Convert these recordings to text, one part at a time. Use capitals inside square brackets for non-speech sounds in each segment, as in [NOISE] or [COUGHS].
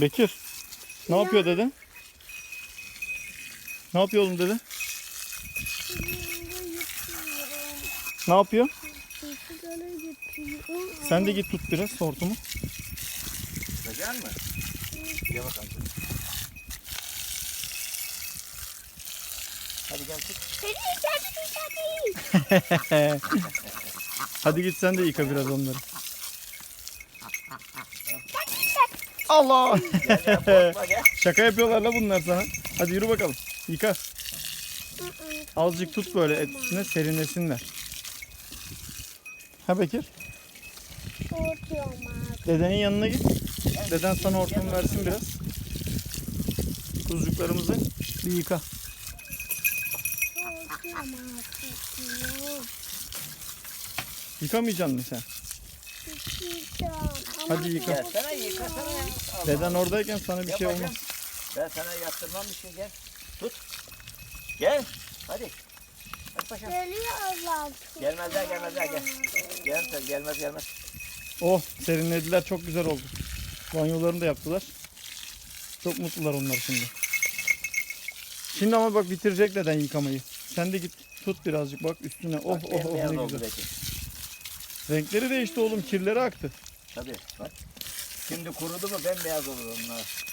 Bekir. Ne yapıyor dede? Ne yapıyor oğlum dede? Ne yapıyor? Sen de git tut biraz hortumu. Güzel mi? Gel bakalım. Hadi gel tut. Hadi git sen de yıka biraz onları. [LAUGHS] Allah! Korkma [LAUGHS] gel. Şaka yapıyorlar la bunlar sana. Hadi yürü bakalım. Yıka. Azıcık tut böyle etine serinlesinler. Ha Bekir? Dedenin yanına git. Deden sana hortum versin biraz. Kuzucuklarımızı bir yıka. Yıkamayacaksın mı sen? Hadi yıka. Gel sana yıkasana ya. Allah. Deden oradayken sana bir Gel şey bakayım. olmaz. Ben sana yaptırmam bir şey gel. Tut. Gel. Hadi. Hadi paşam. Gelmezler gelmezler gel. Gel sen gelmez gelmez. Oh serinlediler çok güzel oldu. Banyolarını da yaptılar. Çok mutlular onlar şimdi. Şimdi ama bak bitirecek deden yıkamayı. Sen de git tut birazcık bak üstüne. Oh oh oh Bembeyaz ne oldu güzel. Renkleri değişti oğlum kirleri aktı. Tabii bak. Şimdi kurudu mu bembeyaz olur onlar.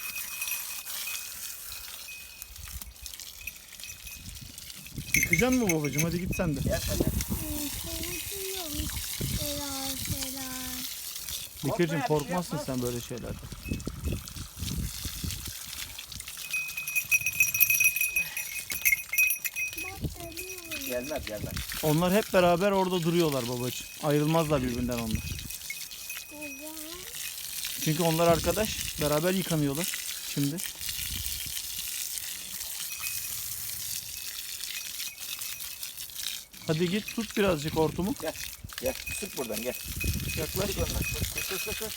Yıkacaksın mı babacığım hadi git sen de. Gel sen de. Bekir'cim Korkma ya, bir şey korkmazsın yapmaz. sen böyle şeylerden. Gelmez gelmez. Onlar hep beraber orada duruyorlar babacığım. Ayrılmazlar birbirinden onlar. Çünkü onlar arkadaş. Beraber yıkanıyorlar şimdi. Hadi git tut birazcık hortumu. Gel sık buradan gel. Yaklaş. Sık. Sık sık sık.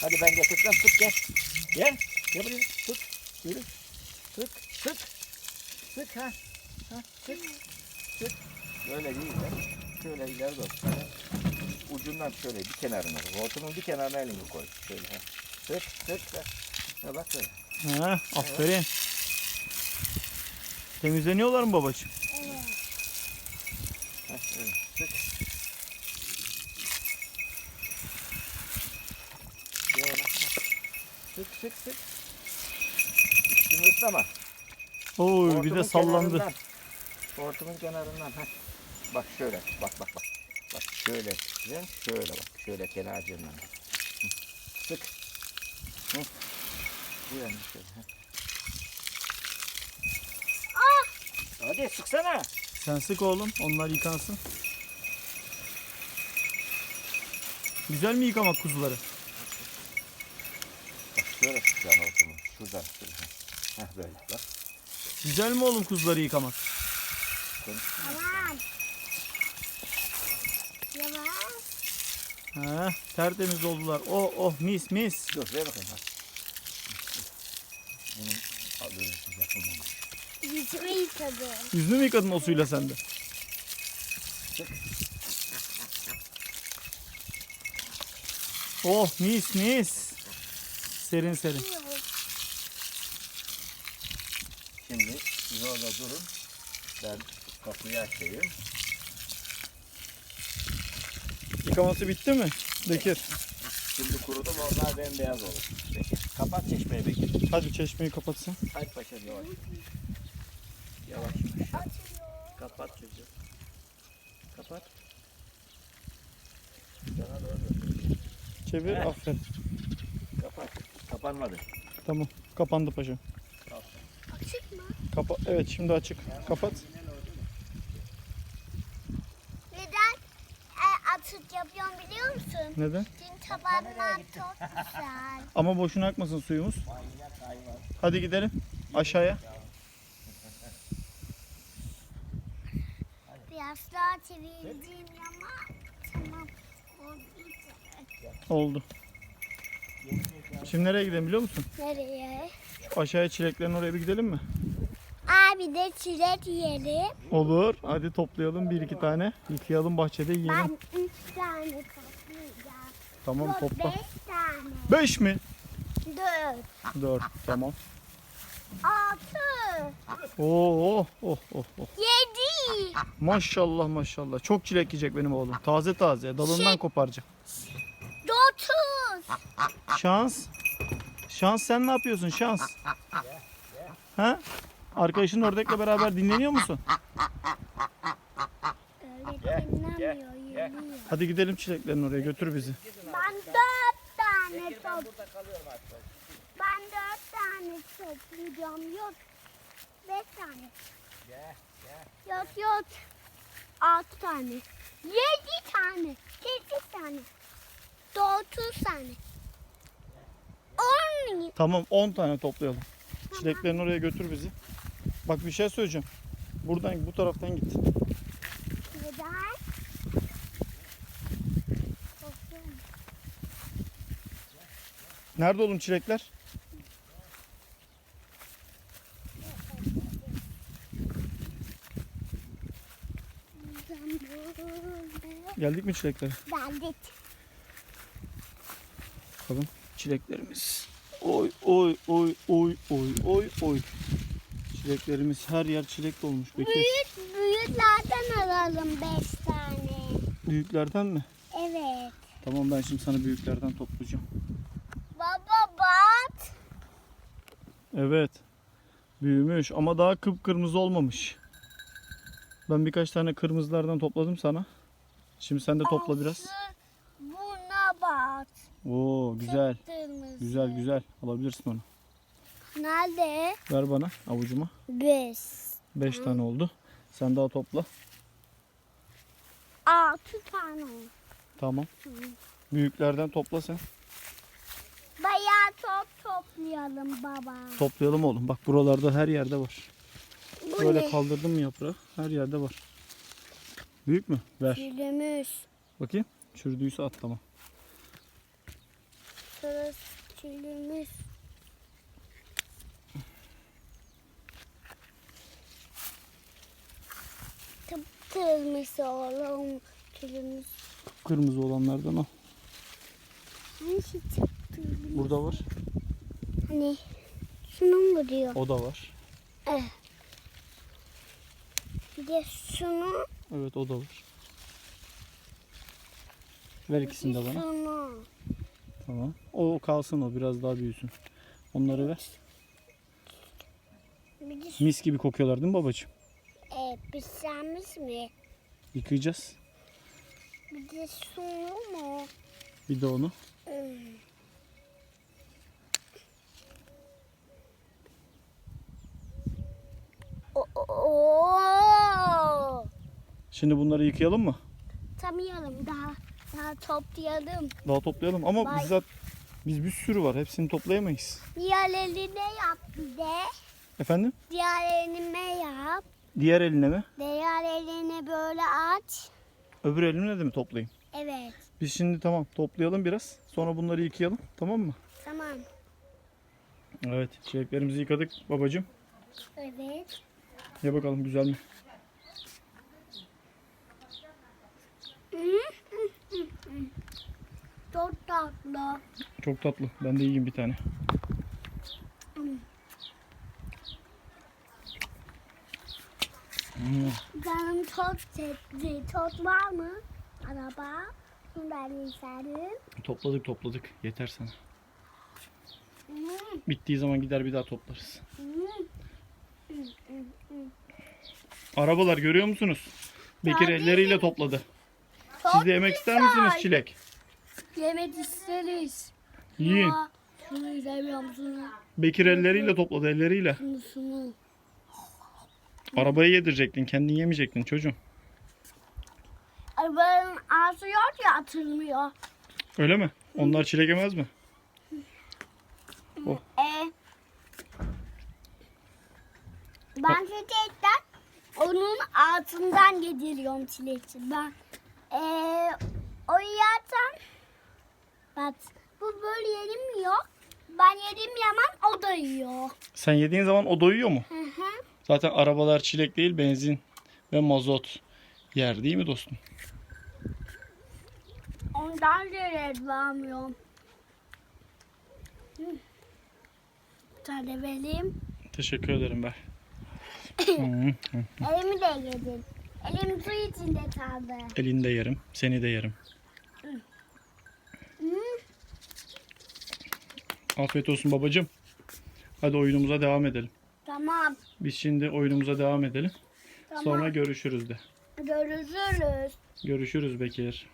Hadi ben getireceğim sık gel. Gel. Gel buraya tut. Yürü. Sık sık. Sık ha. Ha sık. Sık. Böyle değil de. Şöyle ileri doğru. Şöyle. Ucundan şöyle bir kenarına. Hortumun bir kenarına elini koy. Şöyle ha. Sık sık sık. Ha bak böyle. Ha, aferin. Temizleniyorlar mı babacığım? Ha öyle. Sık. Şöyle. ha. Sık sık sık. Üstünü ıslama. Oy bir de sallandı. kenarından. Hortumun kenarından. Heh. Bak şöyle. Bak bak bak. Bak şöyle. Güzel. Şöyle bak. Şöyle kenarcığından. Sık. Hı. Bu yana şöyle. heh. Hadi sıksana. Sen sık oğlum onlar yıkansın. Güzel mi yıkamak kuzuları? Bak şöyle sıkacaksın hortumu. Şuradan şöyle. Heh. Böyle bak. Güzel mi oğlum kuzuları yıkamak? Ha, tertemiz oldular. Oh oh mis mis. Dur ver bakayım. Hadi. Bunun adı yapılmamış. Yüzümü yıkadı. Yüzünü mü yıkadın o suyla sen de? Oh mis mis. Serin serin. Şimdi siz orada durun. Ben kapıyı açayım. Yıkaması bitti mi? Bekir. Şimdi kurudu mu onlar bembeyaz olur. Bekir. Kapat çeşmeyi Bekir. Hadi çeşmeyi kapatsın. Hadi paşam yavaş. Yavaş. Kapat çocuğu. Kapat. Yana doğru. Çevir Heh. aferin. Kapat. Kapanmadı. Tamam. Kapandı paşam. Açık mı? Kapa evet şimdi açık. Kapat. Neden e, atık yapıyorum biliyor musun? Neden? Dün tabanlar çok güzel. Ama boşuna akmasın suyumuz. Hadi gidelim aşağıya. Biraz daha çevirdiğim ama tamam. Oldu. Şimdi nereye gidelim biliyor musun? Nereye? Aşağıya çileklerin oraya bir gidelim mi? Abi de çilek yiyelim. Olur. Hadi toplayalım bir iki tane. Yıkayalım bahçede yiyelim. Ben üç tane toplayacağım. Tamam Yok topla. beş tane. Beş mi? Dört. 4. Tamam. Altı. Oo, oh, oh, oh, oh. Yedi. Maşallah maşallah. Çok çilek yiyecek benim oğlum. Taze taze. Dalından Şey- koparacak. Dokuz. Şans. Şans sen ne yapıyorsun Şans? Ha? Arkadaşın ördekle beraber dinleniyor musun? Öyle dinlenmiyor. Yürüyor. Hadi gidelim çileklerin oraya götür bizi. Ben dört tane top. Burada kalıyorum artık. Ben dört tane toplayacağım. Yok. Beş tane. Gel gel. Yok yok. Altı tane. Yedi tane. Sekiz tane. Dokuz tane. On. Tamam 10 tane toplayalım. Çileklerini oraya götür bizi. Bak bir şey söyleyeceğim. Buradan bu taraftan git. Neden? Nerede oğlum çilekler? Geldik mi çileklere? Geldik. Bakalım çileklerimiz. Oy oy oy oy oy oy oy. Çileklerimiz her yer çilek dolmuş. Bekir. Büyük büyüklerden alalım beş tane. Büyüklerden mi? Evet. Tamam ben şimdi sana büyüklerden toplayacağım. Baba bak. Evet. Büyümüş ama daha kıpkırmızı olmamış. Ben birkaç tane kırmızılardan topladım sana. Şimdi sen de topla biraz. Aslı Buna bak. Oo güzel. Kırmızı. Güzel güzel. Alabilirsin onu. Nerede? Ver bana avucuma. Beş. 5 tane oldu. Sen daha topla. Altı tane. oldu. Tamam. Büyüklerden topla sen. Bayağı top toplayalım baba. Toplayalım oğlum. Bak buralarda her yerde var. Bu Böyle ne? kaldırdım mı yaprağı? Her yerde var. Büyük mü? Ver. Çürümüş. Bakayım. Çürüdüyse at tamam. Şurası çürümüş. Kırmızı oğlum çürümüş. Kırmızı olanlardan al. Çıktı? Burada var. Hani şunu mu diyor? O da var. Bir de şunu, Evet o da var. Ver ikisini de bana. şunu. Tamam. O kalsın o biraz daha büyüsün. Onları ver. Mis gibi kokuyorlar değil mi babacığım? E, pişirmiş mi? Yıkayacağız. Bir de şunu mu? Bir de onu. Hmm. Oo. Şimdi bunları yıkayalım mı? Tamayalım daha daha toplayalım. Daha toplayalım ama Vay. bizzat biz bir sürü var. Hepsini toplayamayız. Diğer eline yap bir de. Efendim? Diğer elime yap. Diğer eline mi? Diğer elini böyle aç. Öbür elimle de mi toplayayım? Evet. Biz şimdi tamam toplayalım biraz. Sonra bunları yıkayalım. Tamam mı? Tamam. Evet. Çileklerimizi yıkadık babacığım. Evet. Ya bakalım güzel mi? [LAUGHS] Çok tatlı. Çok tatlı. Ben de yiyeyim bir tane. Hmm. Canım çok çekti. Çok var mı? Araba. Şunu ben isterim. Topladık topladık. Yeter sana. Hmm, Bittiği zaman gider bir daha toplarız. hmm. Arabalar görüyor musunuz? Bekir elleriyle topladı. Çok Siz de yemek ister güzel. misiniz çilek? Yemek isteriz. Yiyin. Şunu izlemiyor musun? Bekir elleriyle topladı elleriyle. Şunu şunu. Arabaya yedirecektin. Kendin yemeyecektin çocuğum. Arabanın ağzı yok ya atılmıyor. Öyle mi? Onlar çilek yemez mi? E, ben çiçekten onun altından yediriyorum çilekçi. Ben e, o yerden bak bu böyle yenmiyor. Ben yedim yaman o da yiyor. Sen yediğin zaman o doyuyor mu? Hı hı. Zaten arabalar çilek değil benzin ve mazot yer değil mi dostum? Ondan da vermiyorum. tane vereyim. Teşekkür ederim ben. [COUGHS] Elimi de yedin. Elim su içinde kaldı. Elini de yerim. Seni de yerim. Afiyet olsun babacığım. Hadi oyunumuza devam edelim. Tamam. Biz şimdi oyunumuza devam edelim. Tamam. Sonra görüşürüz de. Görüşürüz. Görüşürüz Bekir.